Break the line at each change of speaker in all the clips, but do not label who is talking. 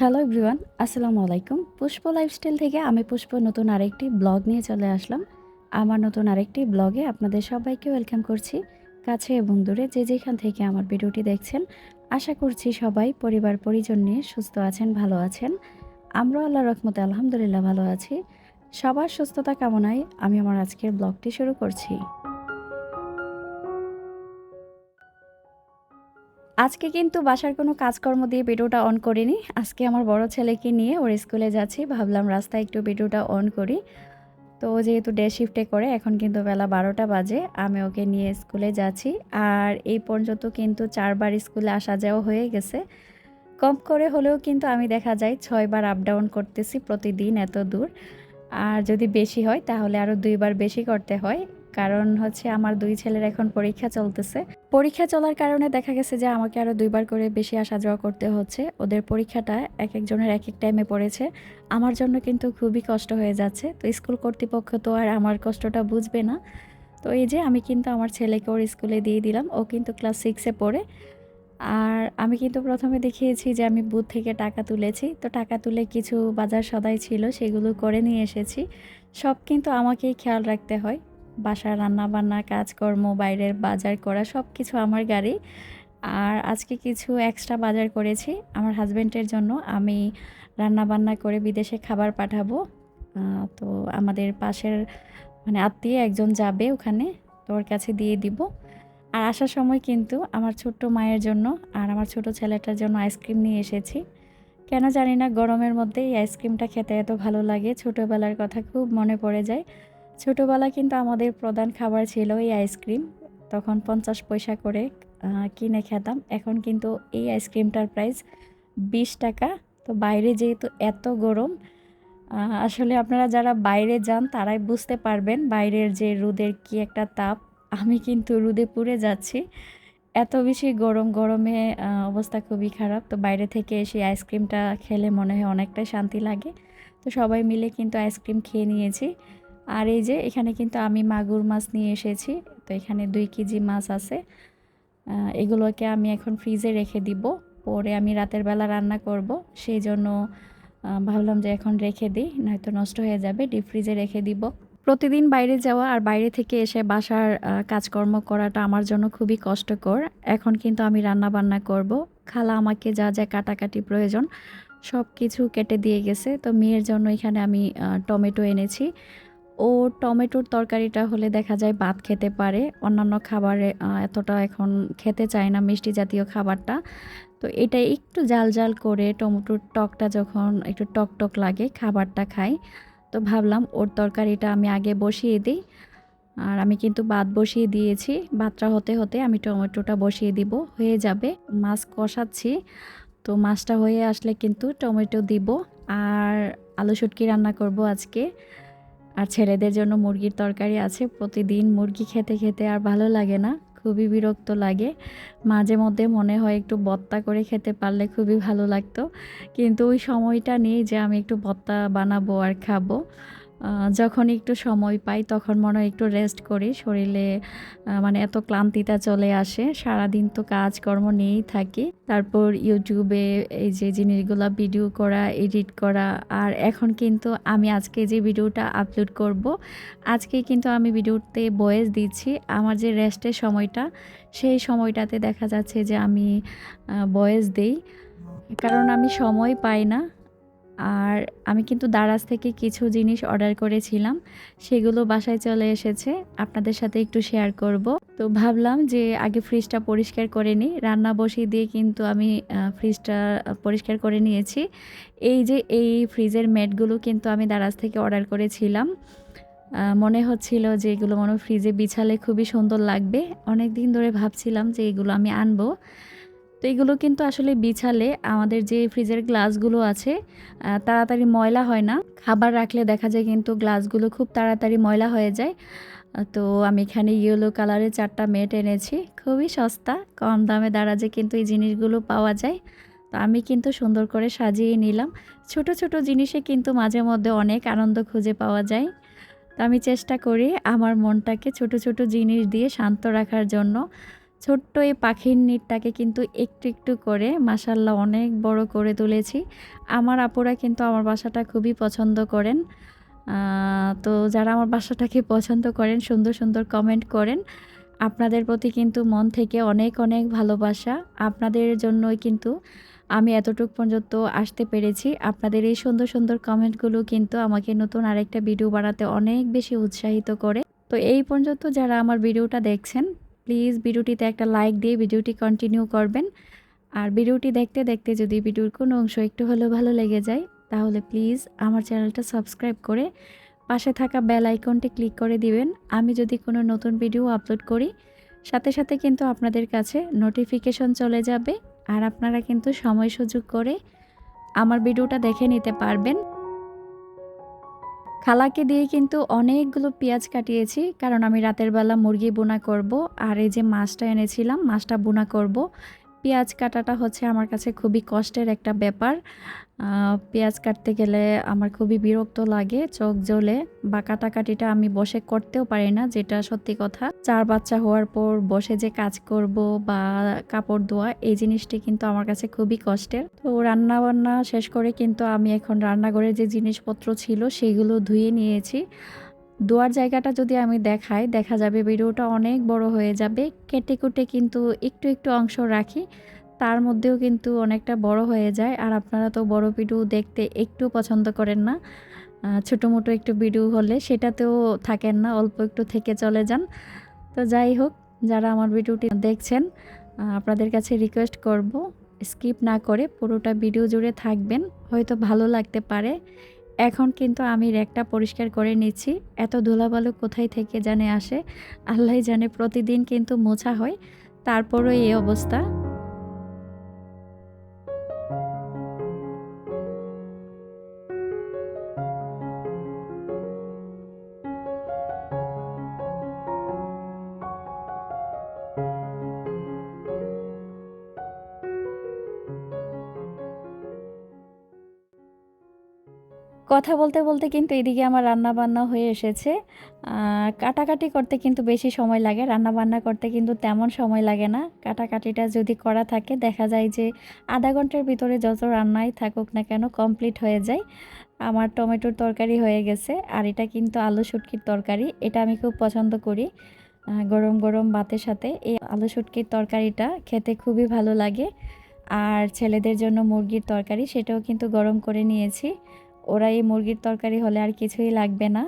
Hello everyone আসসালামু আলাইকুম। পুষ্প lifestyle থেকে আমি পুষ্প নতুন আরেকটি ব্লগ নিয়ে চলে আসলাম। আমার নতুন আরেকটি ব্লগে আপনাদের সবাইকে ওয়েলকাম করছি। কাছে এবং দূরে যে যেখান থেকে আমার ভিডিওটি দেখছেন, আশা করছি সবাই পরিবার পরিজন নিয়ে সুস্থ আছেন, ভালো আছেন। আমরা আল্লাহ রহমতে আলহামদুলিল্লাহ ভালো আছি। সবার সুস্থতা কামনায় আমি আমার আজকের ব্লগটি শুরু করছি। আজকে কিন্তু বাসার কোনো কাজকর্ম দিয়ে ভিডিওটা অন করিনি। আজকে আমার বড় ছেলেকে নিয়ে ওর স্কুলে যাচ্ছি। ভাবলাম রাস্তায় একটু ভিডিওটা অন করি। তো যেহেতু ডে শিফটে করে, এখন কিন্তু বেলা বারোটা বাজে। আমি ওকে নিয়ে স্কুলে যাচ্ছি। আর এই পর্যন্ত কিন্তু চারবার স্কুলে আসা যাওয়া হয়ে গেছে। কম করে হলেও কিন্তু আমি দেখা যায় ছয়বার আপ ডাউন করতেছি প্রতিদিন এত দূর। আর যদি বেশি হয়, তাহলে আরও দুইবার বেশি করতে হয়। কারণ হচ্ছে আমার দুই ছেলের এখন পরীক্ষা চলতেছে। পরীক্ষা চলার কারণে দেখা গেছে যে আমাকে আরও দুইবার করে বেশি আসা যাওয়া করতে হচ্ছে। ওদের পরীক্ষাটা এক একজনের এক এক টাইমে পড়েছে। আমার জন্য কিন্তু খুবই কষ্ট হয়ে যাচ্ছে। তো স্কুল কর্তৃপক্ষ তো আর আমার কষ্টটা বুঝবে না। তো এই যে আমি কিন্তু আমার ছেলেকে ওর স্কুলে দিয়ে দিলাম। ও কিন্তু ক্লাস সিক্সে পড়ে। আর আমি কিন্তু প্রথমে দেখিয়েছি যে আমি বুথ থেকে টাকা তুলেছি। তো টাকা তুলে কিছু বাজার সদাই ছিল, সেগুলো করে নিয়ে এসেছি। সব কিন্তু আমাকেই খেয়াল রাখতে হয়। বাসার রান্না বান্না কাজকর্ম, বাইরের বাজার করা সব কিছু আমার গাড়ি। আর আজকে কিছু এক্সট্রা বাজার করেছি আমার হাজব্যান্ডের জন্য। আমি রান্না বান্না করে বিদেশে খাবার পাঠাবো। তো আমাদের পাশের মানে আত্মীয় একজন যাবে ওখানে, তো ওর কাছে দিয়ে দিব। আর আসার সময় কিন্তু আমার ছোট্ট মায়ের জন্য আর আমার ছোট ছেলেটার জন্য আইসক্রিম নিয়ে এসেছি। কেন জানি না, গরমের মধ্যে এই আইসক্রিমটা খেতে এত ভালো লাগে। ছোটোবেলার কথা খুব মনে পড়ে যায়। ছোটোবেলা কিন্তু আমাদের প্রধান খাবার ছিল এই আইসক্রিম। তখন পঞ্চাশ পয়সা করে কিনে খেতাম। এখন কিন্তু এই আইসক্রিমটার প্রাইস বিশ টাকা। তো বাইরে যেহেতু এত গরম আসলে আপনারা যারা বাইরে যান তারাই বুঝতে পারবেন বাইরের যে রোদের কি একটা তাপ। আমি কিন্তু রোদে পুড়ে যাচ্ছি। এত বেশি গরম, গরমে অবস্থা খুবই খারাপ। তো বাইরে থেকে এসে আইসক্রিমটা খেলে মনে হয় অনেকটাই শান্তি লাগে। তো সবাই মিলে কিন্তু আইসক্রিম খেয়ে নিয়েছি। আর এই যে এখানে কিন্তু আমি মাগুর মাছ নিয়ে এসেছি। তো এখানে দুই কেজি মাছ আছে। এগুলোকে আমি এখন ফ্রিজে রেখে দিব। পরে আমি রাতের বেলা রান্না করব। সেই জন্য ভাবলাম যে এখন রেখে দিই, নয়তো নষ্ট হয়ে যাবে। ডিপ ফ্রিজে রেখে দিব। প্রতিদিন বাইরে যাওয়া আর বাইরে থেকে এসে বাসার কাজকর্ম করাটা আমার জন্য খুবই কষ্টকর। এখন কিন্তু আমি রান্না বান্না করব। খালা আমাকে যা যা কাটাকাটি প্রয়োজন সব কিছু কেটে দিয়ে গেছে। তো মেয়ের জন্য এখানে আমি টমেটো এনেছি। ও টমেটোর তরকারিটা হলে দেখা যায় ভাত খেতে পারে। অন্যান্য খাবারে এতটা এখন খেতে চায় না মিষ্টি জাতীয় খাবারটা। তো এটা একটু জাল জাল করে টমেটোর টকটা যখন একটু টক টক লাগে খাবারটা খাই। তো ভাবলাম ওর তরকারিটা আমি আগে বসিয়ে দিই। আর আমি কিন্তু ভাত বসিয়ে দিয়েছি। ভাতটা হতে হতে আমি টমেটোটা বসিয়ে দিব। হয়ে যাবে। মাছ কষাচ্ছি। তো মাছটা হয়ে আসলে কিন্তু টমেটো দিব। আর আলু শুটকি রান্না করব আজকে। আর ছেলেদের জন্য মুরগির তরকারি আছে। প্রতিদিন মুরগি খেতে খেতে আর ভালো লাগে না, খুবই বিরক্ত লাগে। মাঝে মধ্যে মনে হয় একটু বত্তা করে খেতে পারলে খুবই ভালো লাগতো। কিন্তু ওই সময়টা নেই যে আমি একটু বত্তা বানাবো আর খাব। যখন একটু সময় পাই তখন মনে হয় একটু রেস্ট করি। শরীরে মানে এত ক্লান্তিটা চলে আসে। সারাদিন তো কাজকর্ম নিয়েই থাকি। তারপর ইউটিউবে এই যে জিনিসগুলো ভিডিও করা এডিট করা, আর এখন কিন্তু আমি আজকে যে ভিডিওটা আপলোড করব, আজকে কিন্তু আমি ভিডিওতে ভয়েস দিচ্ছি। আমার যে রেস্টের সময়টা, সেই সময়টাতে দেখা যাচ্ছে যে আমি বয়েস দেই। কারণ আমি সময় পাই না। আর আমি কিন্তু দারাজ থেকে কিছু জিনিস অর্ডার করেছিলাম, সেগুলো বাসায় চলে এসেছে, আপনাদের সাথে একটু শেয়ার করব। তো ভাবলাম যে আগে ফ্রিজটা পরিষ্কার করে নিই, রান্না বসিয়ে দিয়ে কিন্তু আমি ফ্রিজটা পরিষ্কার করে নিয়েছি। এই যে এই ফ্রিজের ম্যাটগুলো কিন্তু আমি দারাজ থেকে অর্ডার করেছিলাম। মনে হচ্ছিল যে এগুলো মনে ফ্রিজে বিছালে খুবই সুন্দর লাগবে। অনেক দিন ধরে ভাবছিলাম যে এগুলো আমি আনব। তো এগুলো কিন্তু আসলে বিছালে আমাদের যে ফ্রিজের গ্লাসগুলো আছে তাড়াতাড়ি ময়লা হয় না। খাবার রাখলে দেখা যায় কিন্তু গ্লাসগুলো খুব তাড়াতাড়ি ময়লা হয়ে যায়। তো আমি এখানে ইয়েলো কালারের চারটা মেট এনেছি। খুবই সস্তা, কম দামে দারাজে কিন্তু এই জিনিসগুলো পাওয়া যায়। তো আমি কিন্তু সুন্দর করে সাজিয়ে নিলাম। ছোট ছোট জিনিসে কিন্তু মাঝে মধ্যে অনেক আনন্দ খুঁজে পাওয়া যায়। তো আমি চেষ্টা করি আমার মনটাকে ছোট ছোট জিনিস দিয়ে শান্ত রাখার জন্য। ছোট্ট এই পাখির নিটটাকে কিন্তু একটু একটু করে মাসাল্লাহ অনেক বড় করে তুলেছি। আমার আপুরা কিন্তু আমার বাসাটা খুবই পছন্দ করেন। তো যারা আমার বাসাটাকে পছন্দ করেন, সুন্দর সুন্দর কমেন্ট করেন। আপনাদের প্রতি কিন্তু মন থেকে অনেক অনেক ভালোবাসা। আপনাদের জন্যই কিন্তু আমি এতটুকু পর্যন্ত আসতে পেরেছি। আপনাদের এই সুন্দর সুন্দর কমেন্টগুলো কিন্তু আমাকে নতুন আরেকটা ভিডিও বানাতে অনেক বেশি উৎসাহিত করে। তো এই পর্যন্ত যারা আমার ভিডিওটা দেখছেন প্লিজ ভিডিওটিতে একটা লাইক দিয়ে ভিডিওটি কন্টিনিউ করবেন। আর ভিডিওটি দেখতে দেখতে যদি ভিডিওর কোনো অংশ একটু হলেও ভালো লেগে যায়, তাহলে প্লিজ আমার চ্যানেলটা সাবস্ক্রাইব করে পাশে থাকা বেল আইকনটি ক্লিক করে দিবেন। আমি যদি কোনো নতুন ভিডিও আপলোড করি, সাথে সাথে কিন্তু আপনাদের কাছে নোটিফিকেশন চলে যাবে। আর আপনারা কিন্তু সময় সুযোগ করে আমার ভিডিওটা দেখে নিতে পারবেন। খালাকে দিয়ে কিন্তু অনেকগুলো পেঁয়াজ কাটিয়েছি, কারণ আমি রাতের বেলা মুরগি বোনা করব, আর এই যে মাছটা এনেছিলাম, মাছটা বোনা করব পেঁয়াজ কাটাটা হচ্ছে আমার কাছে খুবই কষ্টের একটা ব্যাপার। পেঁয়াজ কাটতে গেলে আমার খুবই বিরক্ত লাগে, চোখ জ্বলে। বা কাটাকাটিটা আমি বসে করতেও পারি না, যেটা সত্যি কথা। চার বাচ্চা হওয়ার পর বসে যে কাজ করব বা কাপড় ধোয়া, এই জিনিসটি কিন্তু আমার কাছে খুবই কষ্টের। তো রান্না বান্না শেষ করে কিন্তু আমি এখন রান্নাঘরে যে জিনিসপত্র ছিল, সেগুলো ধুয়ে নিয়েছি। ধোয়ার জায়গাটা যদি আমি দেখাই, দেখা যাবে ভিডিওটা অনেক বড় হয়ে যাবে। কেটে কুটে কিন্তু একটু একটু অংশ রাখি, তার মধ্যেও কিন্তু অনেকটা বড় হয়ে যায়। আর আপনারা তো বড় ভিডিও দেখতে একটু পছন্দ করেন না ছোটো মোটো একটু ভিডিও হলে সেটাতেও থাকেন না, অল্প একটু থেকে চলে যান। তো যাই হোক, যারা আমার ভিডিওটি দেখছেন আপনাদের কাছে রিকোয়েস্ট করব, স্কিপ না করে পুরোটা ভিডিও জুড়ে থাকবেন। হয়তো ভালো লাগতে পারে। এখন কিন্তু আমি র্যাকটা পরিষ্কার করে নিচ্ছি। এত ধুলাবালু কোথায় থেকে জানে আসে? আল্লাহ জানে প্রতিদিন কিন্তু মোছা হয়। তারপরও এই অবস্থা। কথা বলতে বলতে কিন্তু এদিকে আমার রান্না বান্না হয়ে এসেছে। কাটাকাটি করতে কিন্তু বেশি সময় লাগে রান্না বান্না করতে কিন্তু তেমন সময় লাগে না। কাটাকাটিটা যদি করা থাকে, দেখা যায় যে আধা ঘণ্টার ভিতরে যত রান্নাই থাকুক না কেন কমপ্লিট হয়ে যায়। আমার টমেটোর তরকারি হয়ে গেছে আর এটা কিন্তু আলু শুটকির তরকারি, এটা আমি খুব পছন্দ করি। গরম গরম ভাতের সাথে এই আলু শুটকির তরকারিটা খেতে খুবই ভালো লাগে। আর ছেলেদের জন্য মুরগির তরকারি, সেটাও কিন্তু গরম করে নিয়েছি। ওরা এই মুরগির তরকারি হলে আর কিছুই লাগবে না।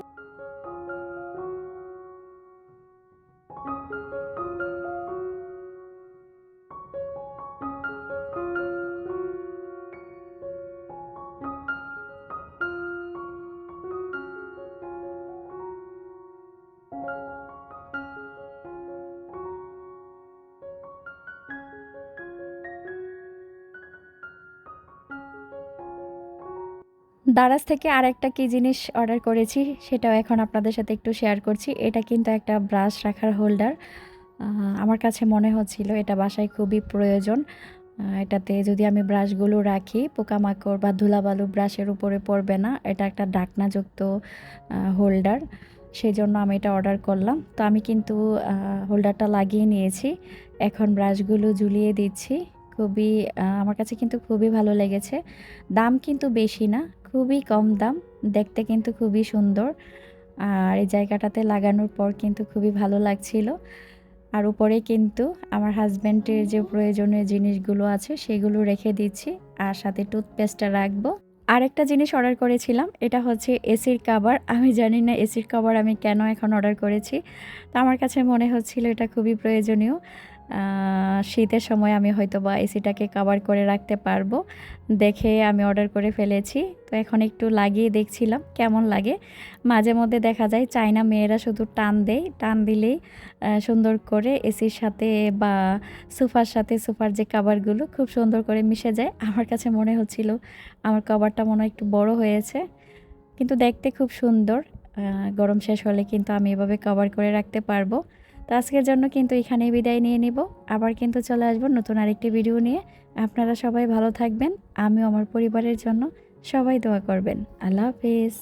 দারাজ থেকে আরেকটা কি জিনিস অর্ডার করেছি, সেটাও এখন আপনাদের সাথে একটু শেয়ার করছি। এটা কিন্তু একটা ব্রাশ রাখার হোল্ডার আমার কাছে মনে হচ্ছিল এটা বাসায় খুবই প্রয়োজন। এটাতে যদি আমি ব্রাশগুলো রাখি, পোকামাকড় বা ধুলাবালু ব্রাশের উপরে পড়বে না, এটা একটা ডাকনাযুক্ত হোল্ডার সেই জন্য আমি এটা অর্ডার করলাম। তো আমি কিন্তু হোল্ডারটা লাগিয়ে নিয়েছি। এখন ব্রাশগুলো ঝুলিয়ে দিচ্ছি। খুবই আমার কাছে কিন্তু খুবই ভালো লেগেছে। দাম কিন্তু বেশি না। খুবই কম দাম, দেখতে কিন্তু খুবই সুন্দর। আর এই জায়গাটাতে লাগানোর পর কিন্তু খুবই ভালো লাগছিল। আর উপরে কিন্তু আমার হাজব্যান্ডের যে প্রয়োজনীয় জিনিসগুলো আছে সেগুলো রেখে দিচ্ছি, আর সাথে টুথপেস্টটা রাখব। আরেকটা জিনিস অর্ডার করেছিলাম, এটা হচ্ছে এসির কাভার আমি জানি না এসির কাভার আমি কেন এখন অর্ডার করেছি। তো আমার কাছে মনে হচ্ছিল এটা খুবই প্রয়োজনীয়। শীতের সময় আমি হয়তো বা এসিটাকে কাভার করে রাখতে পারব। দেখে আমি অর্ডার করে ফেলেছি। তো এখন একটু লাগিয়ে দেখছিলাম, কেমন লাগে? মাঝে মধ্যে দেখা যায় চায়না মেয়েরা শুধু টান দেয়। টান দিলেই সুন্দর করে এসির সাথে বা সোফার সাথে, সোফার যে কাভারগুলো খুব সুন্দর করে মিশে যায়। আমার কাছে মনে হচ্ছিল আমার কভারটা মনে হয় একটু বড় হয়েছে। কিন্তু দেখতে খুব সুন্দর। গরম শেষ হলে কিন্তু আমি এভাবে কভার করে রাখতে পারব। তো আজকের জন্য কিন্তু এখানে বিদায় নিয়ে নিব। আবার কিন্তু চলে আসব নতুন আরেকটি ভিডিও নিয়ে। আপনারা সবাই ভালো থাকবেন। আমি আমার পরিবারের জন্য সবাই দোয়া করবেন। আল্লাহ হাফিজ।